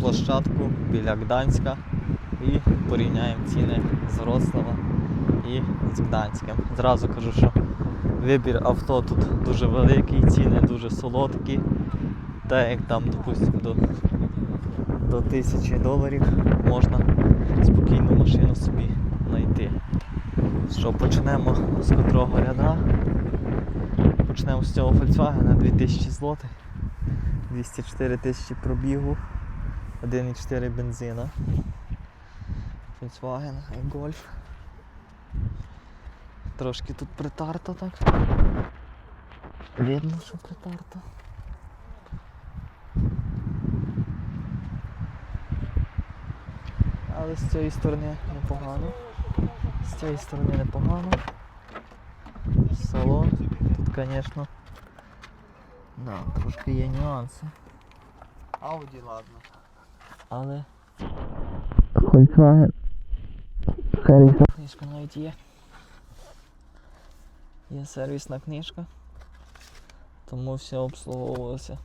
площадку біля Гданська і порівняємо ціни з Вроцлава і з Гданським. Зразу кажу, що вибір авто тут дуже великий, ціни дуже солодкі. Так як там, допустимо, до, до тисячі доларів можна спокійно машину собі знайти. Що, почнемо з котрого ряда. Почнемо з цього Volkswagen 2000 злотих. 204 тисячі пробігу. 1,4 бензина. Volkswagen Golf. Трошки тут притарто так. Видно, що притарто. Але з цієї сторони непогано. З цієї сторони непогано. Салон. Тут, звісно, да, трошки є нюанси. Ауді, ладно. Але. Volkswagen. Книжка навіть є. Є сервісна книжка. Тому все обслуговувалося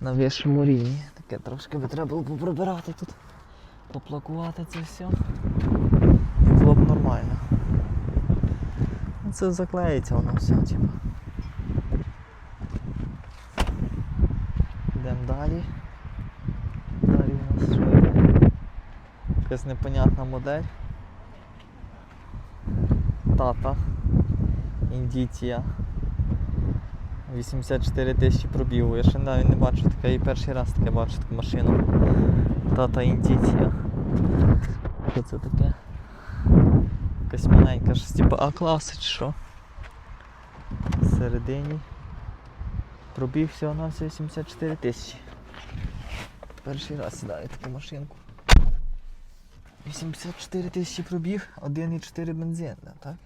на вищому рівні. Таке трошки би треба було поприбирати тут, поплакувати це все. І було б нормально. Це заклеїться воно все, типу. Йдемо далі. Далі у нас що йде? Якась непонятна модель. Тата. Індіція. 84 тисячі пробігу. Я ще навіть не бачу таке, і перший раз таке бачу таку машину. Тата Індіція. Що це таке? Якась маленька, щось типу А-класи чи що? Всередині. Пробіг всього на всього 74 тисячі. Перший раз сідаю таку машинку. 84 тисячі пробіг, 1,4 бензин, так?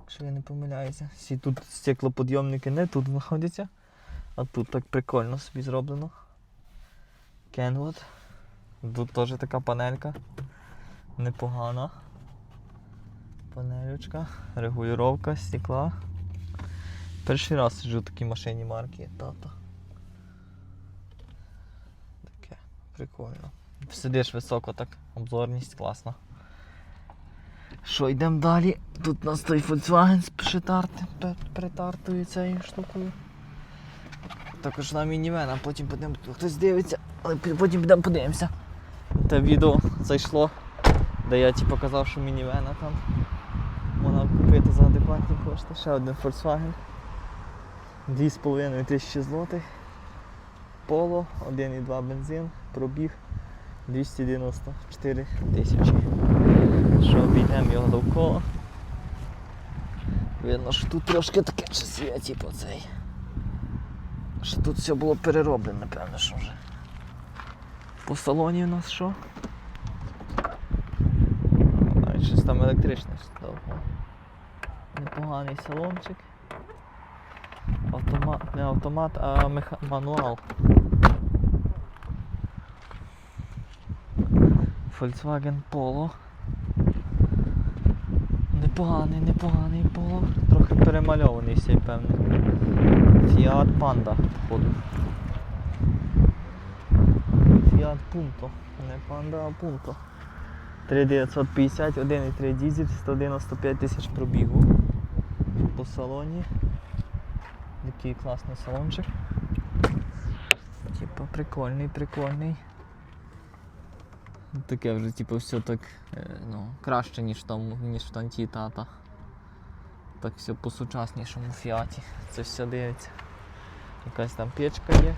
Якщо я не помиляюся. Всі тут стеклоподйомники не тут знаходяться, а тут так прикольно собі зроблено. Kenwood. Тут теж така панелька. Непогана. Панелючка, регулювання стекла. Перший раз сиджу в такій машині марки Тата. Таке, прикольно. Сидиш високо так, обзорність класна. Що, йдемо далі. Тут у нас той Volkswagen з притартою цією штукою. Також на мінівен, а потім підемо, хтось дивиться, але потім підемо подивимося. Те відео зайшло, де я ті показав, що мінівена там можна купити за адекватні кошти. Ще один Volkswagen. 2,5 тисячі злотих. Поло, 1,2 бензин, пробіг 294 тисячі. Що обійдемо його довкола. Видно, що тут трошки таке щось є, типу цей. Що тут все було перероблено, напевно, що вже. По салоні у нас що? Навіть щось там електричне довго. Непоганий салончик. Автомат, не автомат, а меха... мануал. Volkswagen Polo. Непоганий, непоганий Polo. Трохи перемальований цей певний. Fiat Panda, походу. Fiat Punto. Не Panda, а Punto. 3950, 1,3 дізель, 195 тисяч пробігу. По салоні. Такий класний салончик. Типа прикольний, прикольний. Таке вже типу все так е, ну, краще, ніж тому, ніж в танті тата. Так все по сучаснішому фіаті. Це все дивиться. Якась там печка є.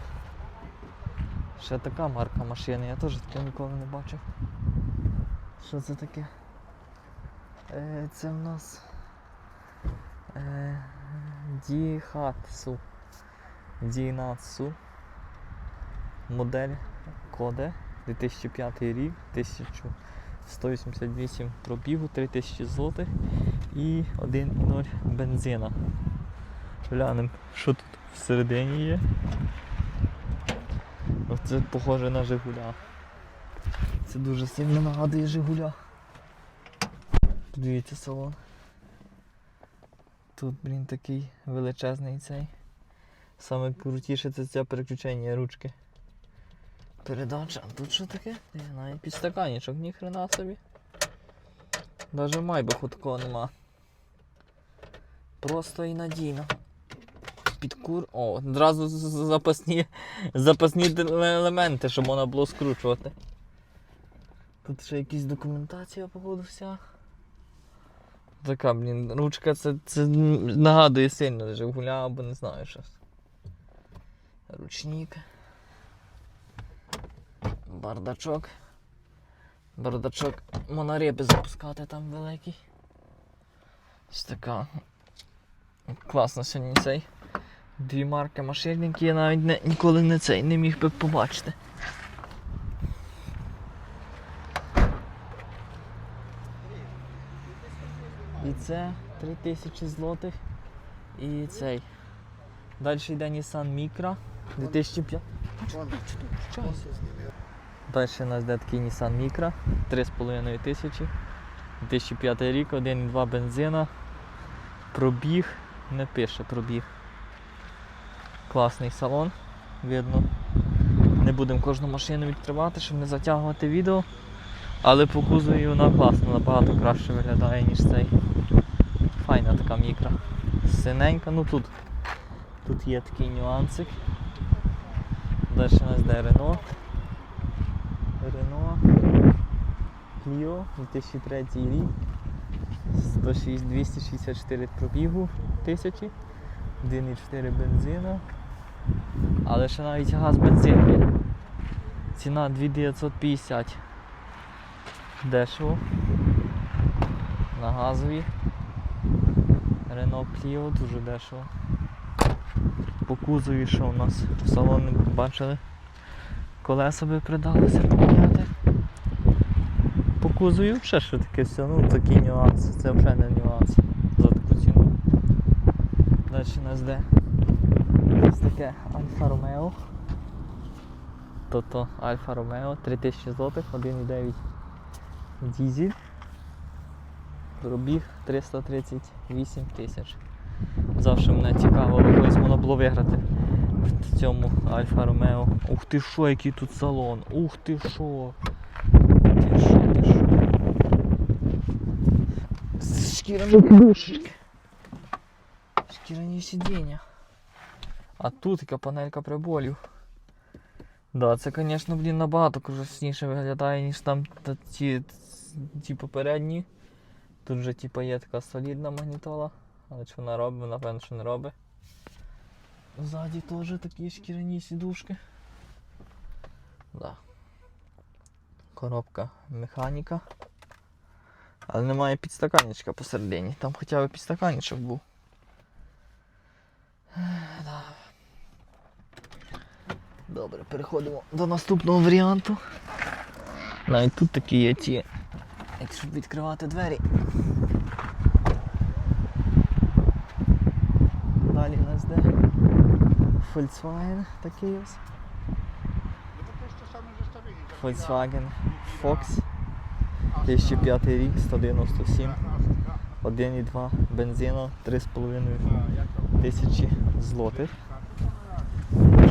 Ще така марка машини, я теж таке ніколи не бачив. Що це таке? Е, це в нас е, Діхатсу. Дінатсу. Модель Коде 2005 рік, 1188 пробігу, 3000 злотих і 1,0 бензина. Глянемо, що тут всередині є. Оце похоже на Жигуля. Це дуже сильно нагадує Жигуля. Подивіться салон. Тут, блін, такий величезний цей. Саме крутіше це це переключення ручки. Передача. А тут що таке? Е, Навіть підстаканічок, ніхрена собі. Даже майбаху такого нема. Просто і надійно. Підкур. О, одразу запасні, запасні елементи, щоб можна було скручувати. Тут ще якась документація, походу, вся. Така, блін, ручка це, це нагадує сильно Жигуля або не знаю щось. Ручник. Бардачок. Бардачок монорепи запускати там великий. Ось така. Класно сьогодні цей. Дві марки машин, які я навіть не, ніколи не цей не міг би побачити. І це 3000 злотих. І цей. Далі йде Nissan Micra 2005. Далі у нас йде такий Nissan Micra 3,5 тисячі. 2005 рік, 1,2 бензина. Пробіг, не пише пробіг. Класний салон, видно. Не будемо кожну машину відкривати, щоб не затягувати відео. Але по кузові вона класно, набагато краще виглядає, ніж цей. Файна така мікра. Синенька, ну тут, тут є такий нюансик. Далі у нас йде Рено. Рено. Clio 2003 рік. 106, 264 пробігу тисячі. 1,4 бензина. Але ще навіть газ бензин. Ціна 2950. Дешево. На газові. Renault Clio дуже дешево. По кузові що у нас в салоні бачили? Колеса би. По кузові ще що таке все, ну такий нюанс. Це взагалі не нюанс за таку ціну. Далі нас де ось таке Альфа Ромео. Тобто Альфа Ромео 3000 злотих, 1,9 дізель. Пробіг 338 тисяч. Завжди мене цікаво, колись можна було виграти в цьому Альфа Ромео. Ух ти що, який тут салон! Ух ти що! Ти що? Шкіряні сидіння. А тут яка панелька приболів. Да, це, звісно, блін, набагато красніше виглядає, ніж там та ті, ті попередні. Тут вже типу, є така солідна магнітола, але що вона робить, напевно, що не робить. Ззаді теж такі шкіряні сідушки. Да. Коробка механіка. Але немає підстаканничка посередині. Там хоча б підстаканничок був. Добре, переходимо до наступного варіанту. Навіть тут такі є ті, якщо відкривати двері. Далі у нас де Volkswagen такий ось. Volkswagen Fox 2005 рік, 197, 1,2 бензину, 3,5 тисячі злотих.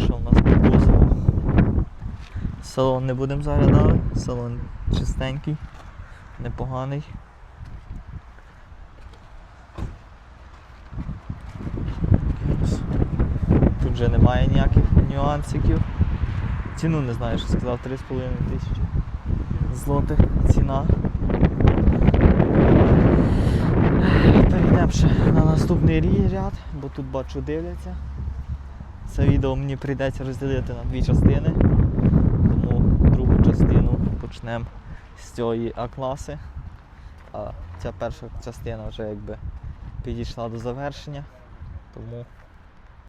Що в нас по кузову? Салон не будемо заглядати, салон чистенький, непоганий. Тут вже немає ніяких нюансиків. Ціну не знаю, що сказав, 3,5 тисячі злотих ціна. Перейдемо ще на наступний ряд, бо тут бачу дивляться. Це відео мені прийдеться розділити на дві частини. Тому другу частину почнемо з цієї А-класи. А ця перша частина вже якби підійшла до завершення. Тому